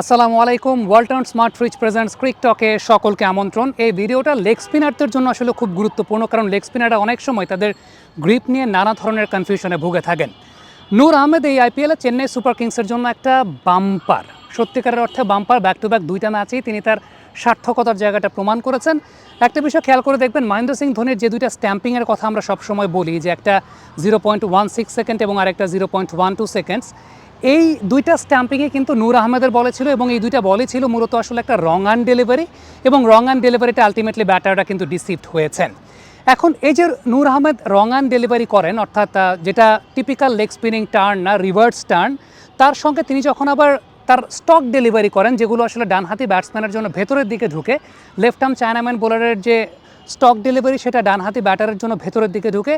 আসসালামু আলাইকুম, Walton smart fridge presents cric টকে সকলকে আমন্ত্রণ। এই ভিডিওটা লেগ স্পিনারদের জন্য আসলে খুব গুরুত্বপূর্ণ, কারণ লেগ স্পিনাররা অনেক সময় তাদের গ্রিপ নিয়ে নানা ধরনের কনফিউশনে ভুগে থাকেন। নূর আহমেদ এই আইপিএলে চেন্নাই সুপার কিংসের জন্য একটা বাম্পার সত্যিকারের অর্থে বাম্পার ব্যাক টু ব্যাক দুইটা ম্যাচেই তিনি তার সার্থকতার জায়গাটা প্রমাণ করেছেন। একটা বিষয় খেয়াল করে দেখবেন, মহেন্দ্র সিং ধোনির যে দুইটা স্ট্যাম্পিংয়ের কথা আমরা সবসময় বলি, যে একটা zero point one six second এবং আরেকটা zero point one two seconds এই দুইটা স্ট্যাম্পিংয়ে কিন্তু নূর আহমেদের বলে ছিল এবং এই দুইটা বলে ছিল মূলত আসলে একটা রং অ্যান ডেলিভারি এবং রং অ্যান ডেলিভারিটা আলটিমেটলি ব্যাটাররা কিন্তু ডিসিভড হয়েছেন। এখন এই যে Noor Ahmed wrong an delivery করেন, অর্থাৎ যেটা টিপিক্যাল লেগ স্পিনিং টার্ন না রিভার্স টার্ন তার সঙ্গে তিনি যখন আবার তার স্টক ডেলিভারি করেন, যেগুলো আসলে ডানহাতি ব্যাটসম্যানের জন্য ভেতরের দিকে ঢুকে লেফট আর্ম চায়নাম্যান বোলারের যে স্টক ডেলিভারি সেটা ডানহাতি ব্যাটারের জন্য ভেতরের দিকে ঢুকে।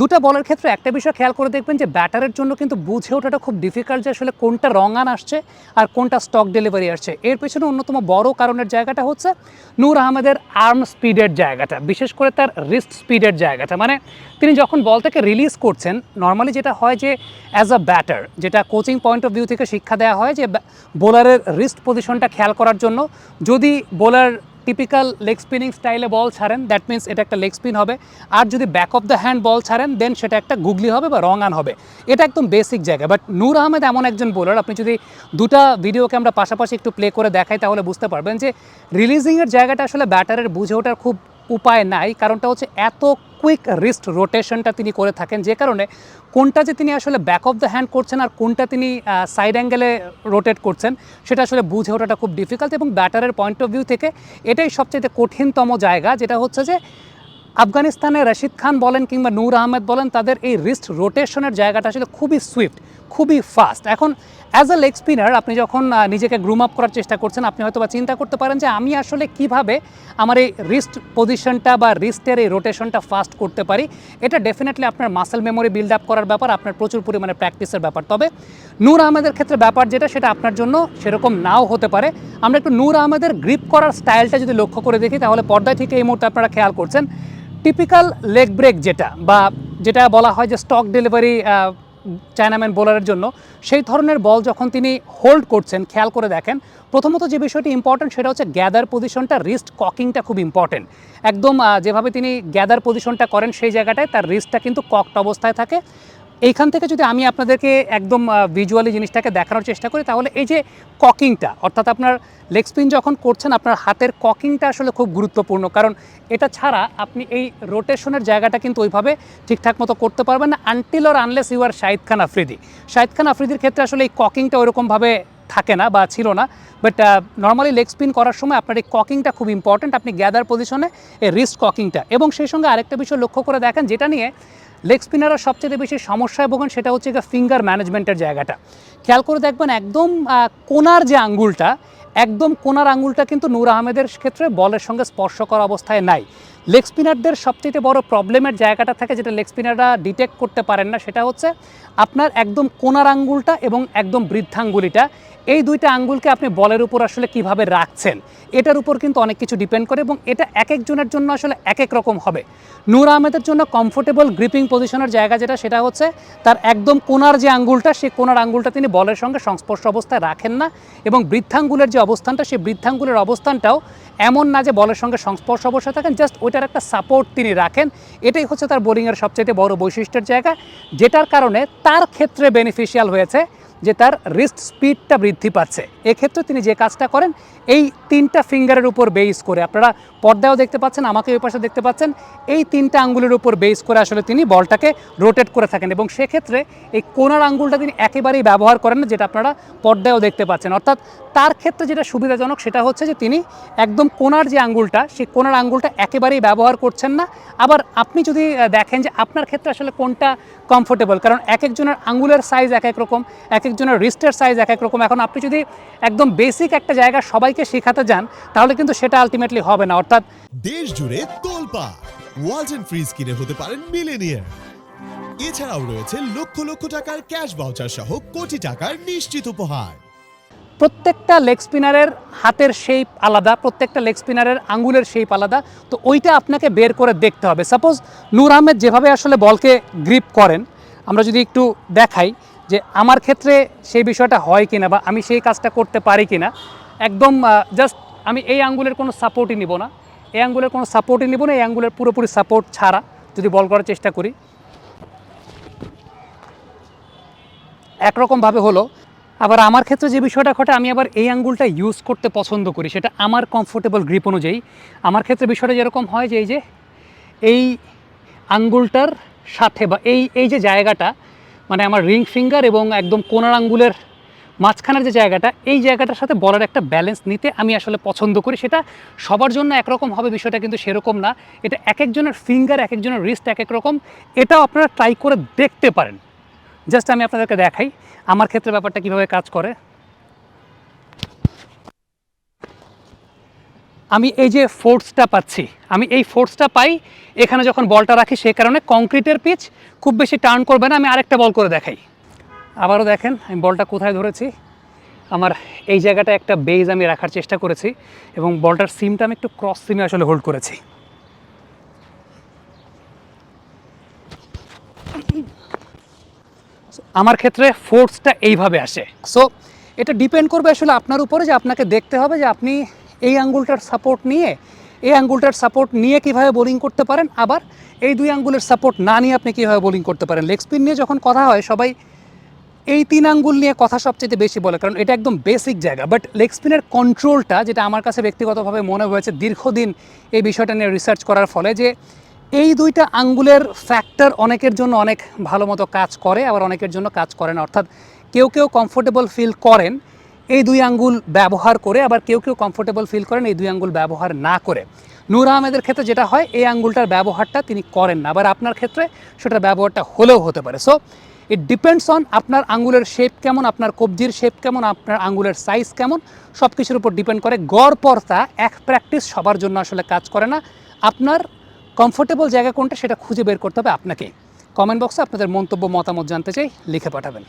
দুটো বলের ক্ষেত্রে একটা বিষয় খেয়াল করে দেখবেন যে ব্যাটারের জন্য কিন্তু বুঝে ওঠাটা খুব ডিফিকাল্ট যে আসলে কোনটা রঙান আসছে আর কোনটা স্টক ডেলিভারি আসছে। এর পেছনে অন্যতম বড় কারণের জায়গাটা হচ্ছে নূর আহমেদের আর্ম স্পিডের জায়গাটা, বিশেষ করে তার রিস্ট স্পিডের জায়গাটা। মানে তিনি যখন বল থেকে রিলিজ করছেন নর্মালি যেটা হয় যে অ্যাজ আ ব্যাটার যেটা কোচিং পয়েন্ট অফ ভিউ থেকে শিক্ষা দেওয়া হয় যে বোলারের রিস্ট পজিশনটা খেয়াল করার জন্য যদি বোলার টিপিক্যাল লেগ স্পিনিং স্টাইলে বল ছাড়েন দ্যাট মিন্স এটা একটা লেগ স্পিন হবে। আর যদি back of the hand ball ছাড়েন দেন সেটা একটা গুগলি হবে বা রং আন হবে। এটা একদম বেসিক জায়গা বাট নূর আহমেদ এমন একজন বোলার আপনি যদি দুটা ভিডিওকে আমরা পাশাপাশি একটু প্লে করে দেখাই, তাহলে বুঝতে পারবেন যে রিলিজিংয়ের জায়গাটা আসলে ব্যাটারের বুঝে ওঠার খুব উপায় নাই, কারণটা হচ্ছে এত কুইক রিস্ট রোটেশনটা তিনি করে থাকেন যে কারণে কোনটা যে তিনি আসলে ব্যাক অফ দ্য হ্যান্ড করছেন আর কোনটা তিনি সাইড অ্যাঙ্গেলে রোটেট করছেন, সেটা আসলে বুঝে ওঠাটা খুব ডিফিকাল্ট এবং ব্যাটারের পয়েন্ট অফ ভিউ থেকে এটাই সবচেয়ে কঠিনতম জায়গা, যেটা হচ্ছে যে আফগানিস্তানে রশিদ খান বলেন কিংবা নূর আহমেদ বলেন, তাদের এই রিস্ট রোটেশনের জায়গাটা আসলে খুবই সুইফট খুবই ফাস্ট এখন অ্যাজ আ লেগ স্পিনার আপনি যখন নিজেকে গ্রুম আপ করার চেষ্টা করছেন, আপনি হয়তো বা চিন্তা করতে পারেন যে আমি আসলে কীভাবে আমার এই রিস্ট পজিশনটা বা রিস্টের এই রোটেশনটা ফাস্ট করতে পারি। এটা ডেফিনেটলি আপনার মাসেল মেমোরি বিল্ড আপ করার ব্যাপার, আপনার প্রচুর পরিমাণে প্র্যাকটিসের ব্যাপার। তবে, নূর আহমেদের ক্ষেত্রে ব্যাপার যেটা, সেটা আপনার জন্য সেরকম নাও হতে পারে। আমরা একটু নূর আহমেদের গ্রিপ করার স্টাইলটা যদি লক্ষ্য করে দেখি, তাহলে পর্দায় থেকে এই মুহূর্তে আপনারা খেয়াল করছেন। টিপিক্যাল লেগ ব্রেক যেটা, বা যেটা বলা হয় যে স্টক ডেলিভারি চায়নাম্যান বোলারের জন্য, সেই ধরনের বল যখন তিনি হোল্ড করছেন, খেয়াল করে দেখেন, প্রথমত যে বিষয়টি ইম্পর্টেন্ট সেটা হচ্ছে গ্যাদার পজিশনটা রিস্ট ককিংটা খুব ইম্পর্টেন্ট একদম যেভাবে তিনি গ্যাদার পজিশনটা করেন সেই জায়গাটায়, তার রিস্টটা কিন্তু ককড অবস্থায় থাকে। এইখান থেকে যদি আমি আপনাদেরকে একদম ভিজুয়ালি জিনিসটাকে দেখানোর চেষ্টা করি, তাহলে এই যে ককিংটা অর্থাৎ আপনার লেগ স্পিন যখন করছেন, আপনার হাতের ককিংটা আসলে খুব গুরুত্বপূর্ণ। কারণ এটা ছাড়া আপনি এই রোটেশনের জায়গাটা কিন্তু ওইভাবে ঠিকঠাক মতো করতে পারবেন না until or unless you are Shahid Khan Afridi Shahid Khan আফ্রিদির ক্ষেত্রে আসলে এই ককিংটা ওইরকমভাবে থাকে না বা ছিল না বাট নর্মালি লেগ স্পিন করার সময় আপনার এই ককিংটা খুব ইম্পর্ট্যান্ট আপনি গ্যাদার পজিশনে এই রিস্ট ককিংটা এবং সেই সঙ্গে আরেকটা বিষয় লক্ষ্য করে দেখেন, যেটা নিয়ে লেগ স্পিনাররা সবচেয়ে বেশি সমস্যায় ভোগেন, সেটা হচ্ছে ফিঙ্গার ম্যানেজমেন্টের জায়গাটা। খেয়াল করে দেখবেন, একদম কোনার যে আঙ্গুলটা, একদম কোনার আঙ্গুলটা কিন্তু নূর আহমেদের ক্ষেত্রে বলের সঙ্গে স্পর্শ করা অবস্থায় নাই। লেগ স্পিনারদের সবচেয়ে বড় প্রবলেমের জায়গাটা থাকে যেটা লেগ স্পিনাররা ডিটেক্ট করতে পারেন না, সেটা হচ্ছে আপনার একদম কোনার আঙ্গুলটা এবং একদম বৃদ্ধাঙ্গুলিটা। এই দুইটা আঙ্গুলকে আপনি বলের উপর আসলে কীভাবে রাখছেন, এটার উপর কিন্তু অনেক কিছু ডিপেন্ড করে এবং এটা এক একজনের জন্য আসলে এক এক রকম হবে। নূর আহমেদের জন্য কমফোর্টেবল গ্রিপিং পজিশনের জায়গা যেটা, সেটা হচ্ছে তার একদম কোনার যে আঙ্গুলটা, সেই কোনার আঙ্গুলটা তিনি বলের সঙ্গে সংস্পর্শ অবস্থায় রাখেন না এবং বৃদ্ধাঙ্গুলের যে অবস্থানটা, সেই বৃদ্ধাঙ্গুলের অবস্থানটাও এমন না যে বলের সঙ্গে সংস্পর্শ অবস্থায় থাকেন জাস্ট ওইটার একটা সাপোর্ট তিনি রাখেন। এটাই হচ্ছে তার বোলিংয়ের সবচেয়ে বড় বৈশিষ্ট্যের জায়গা, যেটার কারণে তার ক্ষেত্রে বেনিফিশিয়াল হয়েছে। যে তার রিস্ট স্পিডটা বৃদ্ধি পাচ্ছে। এক্ষেত্রে তিনি যে কাজটা করেন, এই তিনটা ফিঙ্গারের উপর বেস করে, আপনারা পর্দায়ও দেখতে পাচ্ছেন, আমাকে ওই পাশে দেখতে পাচ্ছেন, এই তিনটা আঙ্গুলের উপর বেস করে আসলে তিনি বলটাকে রোটেট করে থাকেন এবং সেক্ষেত্রে এই কোনার আঙ্গুলটা তিনি একেবারেই ব্যবহার করেন না, যেটা আপনারা পর্দায়ও দেখতে পাচ্ছেন। অর্থাৎ তার ক্ষেত্রে যেটা সুবিধাজনক সেটা হচ্ছে যে তিনি একদম কোনার যে আঙ্গুলটা, সেই কোনার আঙ্গুলটা একেবারেই ব্যবহার করছেন না। আবার আপনি যদি দেখেন যে আপনার ক্ষেত্রে আসলে কোনটা কমফোর্টেবল কারণ এক একজনের আঙ্গুলের সাইজ এক এক রকম, এক একজনের রিস্টের সাইজ এক এক রকম। এখন আপনি যদি একদম বেসিক একটা জায়গা সবাইকে শেখাতে যান তাহলে কিন্তু সেটা আলটিমেটলি হবে না। অর্থাৎ দেশ জুড়ে তোলপা ওয়ালটন ফ্রিজ কিনে হতে পারেন মিলেনিয়ার এছাড়াও রয়েছে লক্ষ লক্ষ টাকার ক্যাশ বাউচার সহ কোটি টাকার নিশ্চিত উপহার। প্রত্যেকটা লেগ স্পিনারের হাতের শেপ আলাদা প্রত্যেকটা লেগ স্পিনারের আঙ্গুলের শেপ আলাদা। তো ওইটা আপনাকে বের করে দেখতে হবে। সাপোজ নূর আহমেদ যেভাবে আসলে বলকে গ্রিপ করেন আমরা যদি একটু দেখাই যে আমার ক্ষেত্রে সেই বিষয়টা হয় কিনা বা আমি সেই কাজটা করতে পারি কিনা, একদম জাস্ট আমি এই আঙ্গুলের কোনো সাপোর্টই নিব না। এই আঙ্গুলের কোনো সাপোর্টই নিব না, এই আঙ্গুলের পুরোপুরি সাপোর্ট ছাড়া যদি বল করার চেষ্টা করি। একরকমভাবে হলো, আবার আমার ক্ষেত্রে যে বিষয়টা ঘটে, আমি আবার এই আঙ্গুলটা ইউজ করতে পছন্দ করি, সেটা আমার কমফোর্টেবল গ্রিপ অনুযায়ী। আমার ক্ষেত্রে বিষয়টা যেরকম হয় যে এই যে, এই আঙ্গুলটার সাথে বা এই এই যে জায়গাটা মানে আমার রিং ফিঙ্গার এবং একদম কোনার আঙ্গুলের মাঝখানের যে জায়গাটা, এই জায়গাটার সাথে বলার একটা ব্যালেন্স নিতে আমি আসলে পছন্দ করি। সেটা সবার জন্য একরকম হবে, বিষয়টা কিন্তু সেরকম না। এটা এক একজনের ফিঙ্গার এক একজনের রিস্ট এক এক রকম এটাও আপনারা ট্রাই করে দেখতে পারেন। জাস্ট আমি আপনাদেরকে দেখাই, আমার ক্ষেত্রে ব্যাপারটা কীভাবে কাজ করে। আমি এই যে ফোর্সটা পাচ্ছি, আমি এই ফোর্সটা পাই, এখানে যখন বলটা রাখি সেই কারণে কংক্রিটের পিচ খুব বেশি টার্ন করবে না, আমি আরেকটা বল করে দেখাই। আবারও দেখেন, আমি বলটা কোথায় ধরেছি? আমার এই জায়গাটা একটা বেজ আমি রাখার চেষ্টা করেছি এবং বলটার সিমটা আমি একটু ক্রস সিমে আসলে হোল্ড করেছি। আমার ক্ষেত্রে ফোর্সটা এইভাবে আসে। সো এটা ডিপেন্ড করবে আসলে আপনার উপরে যে আপনাকে দেখতে হবে যে আপনি এই আঙ্গুলটার সাপোর্ট নিয়ে, এই আঙ্গুলটার সাপোর্ট নিয়ে কীভাবে বোলিং করতে পারেন? আবার এই দুই আঙ্গুলের সাপোর্ট না নিয়ে আপনি কীভাবে বোলিং করতে পারেন? লেগ স্পিন নিয়ে যখন কথা হয়, সবাই এই তিন আঙ্গুল নিয়ে কথা সবচেয়ে বেশি বলে, কারণ এটা একদম বেসিক জায়গা। বাট লেগ স্পিনের কন্ট্রোলটা যেটা আমার কাছে ব্যক্তিগতভাবে মনে হয়েছে দীর্ঘদিন এই বিষয়টা নিয়ে রিসার্চ করার ফলে, যে এই দুইটা আঙ্গুলের ফ্যাক্টর অনেকের জন্য অনেক ভালো মতো কাজ করে, আবার অনেকের জন্য কাজ করে না। অর্থাৎ কেউ কেউ কমফোর্টেবল ফিল করেন এই দুই আঙ্গুল ব্যবহার করে আবার কেউ কেউ কমফোর্টেবল ফিল করেন, এই দুই আঙ্গুল ব্যবহার না করে। নূর আহমেদের ক্ষেত্রে যেটা হয়, এই আঙ্গুলটার ব্যবহারটা তিনি করেন না। আবার আপনার ক্ষেত্রে সেটার ব্যবহারটা হলেও হতে পারে। সো ইট ডিপেন্ডস অন আপনার আঙ্গুলের শেপ কেমন, আপনার কবজির শেপ কেমন, আপনার আঙ্গুলের সাইজ কেমন সব কিছুর উপর ডিপেন্ড করে। গড় পর্তা এক প্র্যাকটিস সবার জন্য আসলে কাজ করে না। আপনার কমফোর্টেবল জায়গা কোনটা সেটা খুঁজে বের করতে হবে আপনাকে কমেন্ট বক্সে আপনাদের মন্তব্য, মতামত জানতে চাই, লিখে পাঠাবেন।